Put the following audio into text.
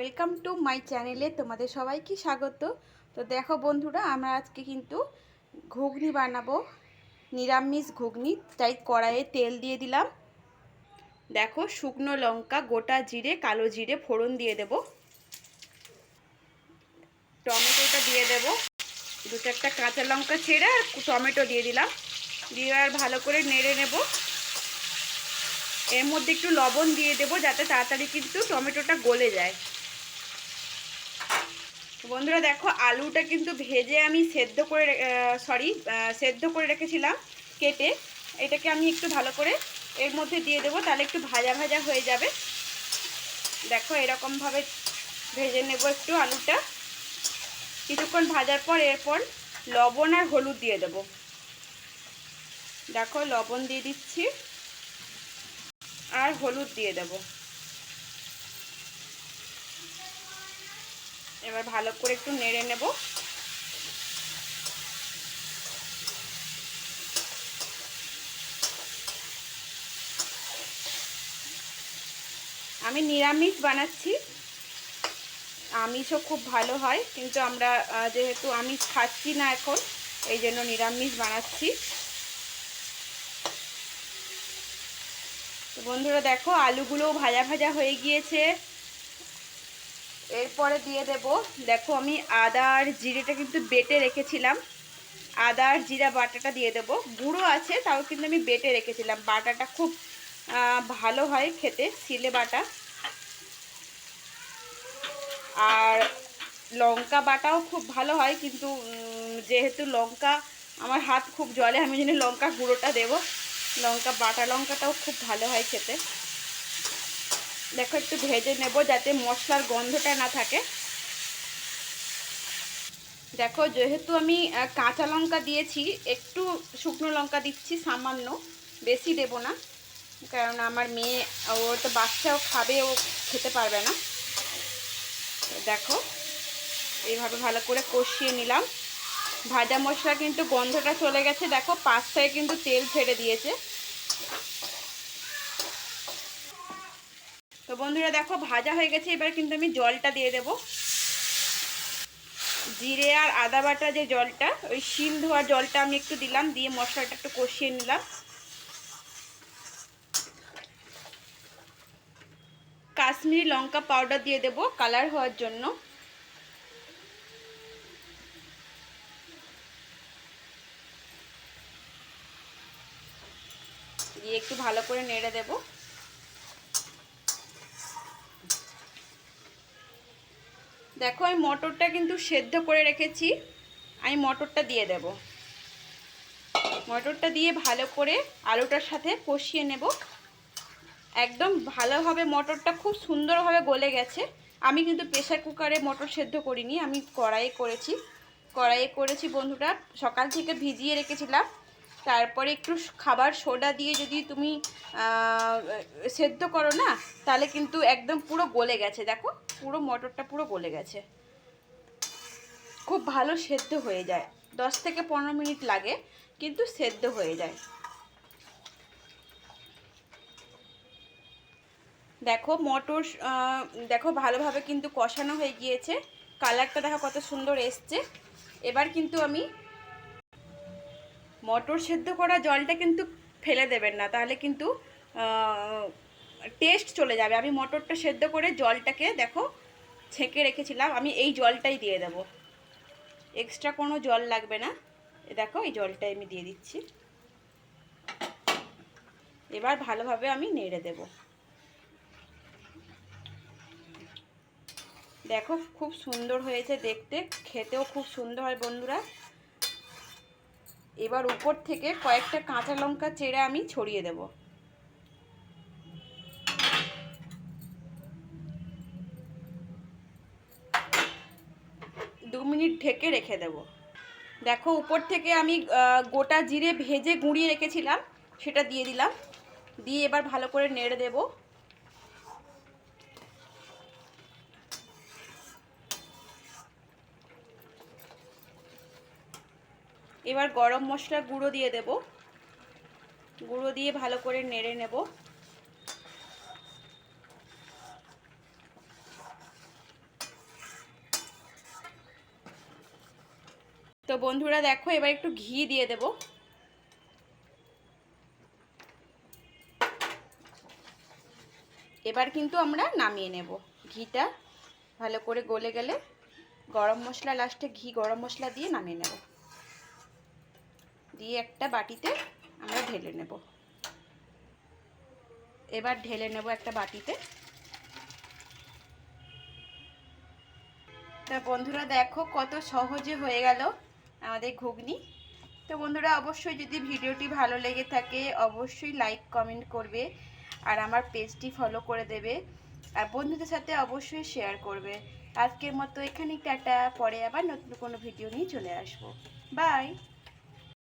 Welcome to my চ্যানেলে তোমাদের সবাইকে স্বাগত। তো দেখো বন্ধুরা, আমরা আজকে কিন্তু ঘুগনি বানাবো, নিরামিষ ঘুগনি। তাই কড়াইয়ে তেল দিয়ে দিলাম। দেখো শুকনো লঙ্কা, গোটা জিরে, কালো জিরে ফোড়ন দিয়ে দেব। টমেটোটা দিয়ে দেব। দু চারটা কাঁচা লঙ্কা ছেড়ে আর টমেটো দিয়ে দিলাম। দিয়ে আর ভালো করে নেড়ে নেব। এর মধ্যে একটু লবণ দিয়ে দেবো, যাতে তাড়াতাড়ি কিন্তু টমেটোটা গলে যায়। বন্ধুরা দেখো, আলুটা কিন্তু ভেজে আমি সেদ্ধ করে সরি সেদ্ধ করে রেখেছিলাম কেটে। এটাকে আমি একটু ভালো করে এর মধ্যে দিয়ে দেবো, তাহলে একটু ভাজা ভাজা হয়ে যাবে। দেখো, এরকমভাবে ভেজে নেব একটু আলুটা। কিছুক্ষণ ভাজার পর এরপর লবণ আর হলুদ দিয়ে দেব। দেখো, লবণ দিয়ে দিচ্ছি। আর হলুদ দিয়ে দেব। এবার ভালো করে একটু নেড়ে নেব। আমি নিরামিষ বানাচ্ছি। আমিষও খুব ভালো হয়, কিন্তু আমরা যেহেতু আমিষ খাচ্ছি না এখন, এই জন্য নিরামিষ বানাচ্ছি। তো বন্ধুরা দেখো, আলুগুলোও ভাজা ভাজা হয়ে গিয়েছে। এরপরে দিয়ে দেব, দেখো আমি আদা আর জিরেটা কিন্তু বেটে রেখেছিলাম। আদা আর জিরা বাটাটা দিয়ে দেব। গুঁড়ো আছে, তাও কিন্তু আমি বেটে রেখেছিলাম। বাটাটা খুব ভালো হয় খেতে সিলে বাটা। আর লঙ্কা বাটাও খুব ভালো হয়, কিন্তু যেহেতু লঙ্কা আমার হাত খুব জলে, আমি জন্য লঙ্কা গুঁড়োটা দেবো। লঙ্কা, বাটা লঙ্কাটাও খুব ভালো হয় খেতে। দেখো, একটু ভেজে নেব যাতে মশলার গন্ধটা না থাকে। দেখো, যেহেতু আমি কাঁচা লঙ্কা দিয়েছি, একটু শুকনো লঙ্কা দিচ্ছি, সামান্য। বেশি দেব না, কারণ আমার মেয়ে, ও তো বাচ্চাও খাবে, ও খেতে পারবে না। দেখো, এইভাবে ভালো করে কষিয়ে নিলাম। ভাজা মশলা কিন্তু গন্ধটা চলে গেছে। দেখো থেকে কিন্তু তেল ছেড়ে দিয়েছে। তো বন্ধুরা দেখো, ভাজা হয়ে গেছে, এবার কিন্তু আমি জলটা দিয়ে দেব। জিরে আর আদা বাটা যে জলটা, ওই শিল ধোয়া জলটা আমি একটু দিলাম, দিয়ে মশলাটা একটু কষিয়ে নিলাম। কাশ্মীরি লঙ্কা পাউডার দিয়ে দেব কালার হওয়ার জন্য। দিয়ে একটু ভালো করে নেড়ে দেব। দেখো, আমি মটরটা কিন্তু সেদ্ধ করে রেখেছি। আমি মটরটা দিয়ে দেব। মটরটা দিয়ে ভালো করে আলুটার সাথে কষিয়ে নেব। একদম ভালোভাবে মটরটা খুব সুন্দরভাবে গলে গেছে। আমি কিন্তু প্রেশার কুকারে মটর সেদ্ধ করিনি, আমি কড়াইয়ে করেছি। কড়াইয়ে করেছি বন্ধুরা, সকাল থেকে ভিজিয়ে রেখেছিলাম। তারপরে একটু খাবার সোডা দিয়ে যদি তুমি সেদ্ধ করো না, তাহলে কিন্তু একদম পুরো গলে গেছে। দেখো, পুরো মটরটা পুরো গলে গেছে। খুব ভালো সেদ্ধ হয়ে যায়। দশ থেকে পনেরো মিনিট লাগে, কিন্তু সেদ্ধ হয়ে যায়। দেখো, মটর দেখো, ভালোভাবে কিন্তু কষানো হয়ে গিয়েছে। কালারটা দেখো কত সুন্দর এসছে। এবার কিন্তু আমি মটর সেদ্ধ করা জলটা কিন্তু ফেলে দেবেন না, তাহলে কিন্তু টেস্ট চলে যাবে। আমি মটরটা সেদ্ধ করে জলটাকে দেখো ছেঁকে রেখেছিলাম, আমি এই জলটাই দিয়ে দেব। এক্সট্রা কোনো জল লাগবে না। দেখো, এই জলটাই আমি দিয়ে দিচ্ছি। এবার ভালোভাবে আমি নেড়ে দেব। দেখো, খুব সুন্দর হয়েছে দেখতে, খেতেও খুব সুন্দর হয় বন্ধুরা। এবার উপর থেকে কয়েকটা কাঁচা লঙ্কা চেড়ে আমি ছড়িয়ে দেব। দু মিনিট ঢেকে রেখে দেব। দেখো, উপর থেকে আমি গোটা জিরে ভেজে গুঁড়িয়ে রেখেছিলাম, সেটা দিয়ে দিলাম। দিয়ে এবার ভালো করে নেড়ে দেবো। এবার গরম মশলা গুঁড়ো দিয়ে দেব। গুঁড়ো দিয়ে ভালো করে নেড়ে নেব। তো বন্ধুরা দেখো, এবার একটু ঘি দিয়ে দেব। এবার কিন্তু আমরা নামিয়ে নেব ঘিটা। ভালো করে গলে গেলে গরম মশলা লাস্টে ঘি, গরম মশলা দিয়ে নামিয়ে নেব। দিয়ে একটা বাটিতে আমরা ঢেলে নেব। এবার ঢেলে নেব একটা বাটিতে। তা বন্ধুরা দেখো কত সহজে হয়ে গেল আমাদের ঘুগনি। তো বন্ধুরা অবশ্যই যদি ভিডিওটি ভালো লেগে থাকে, অবশ্যই লাইক, কমেন্ট করবে আর আমার পেজটি ফলো করে দেবে আর বন্ধুদের সাথে অবশ্যই শেয়ার করবে। আজকের মতো এখানেই টাটা, পরে আবার নতুন কোনো ভিডিও নিয়ে চলে আসব। বাই!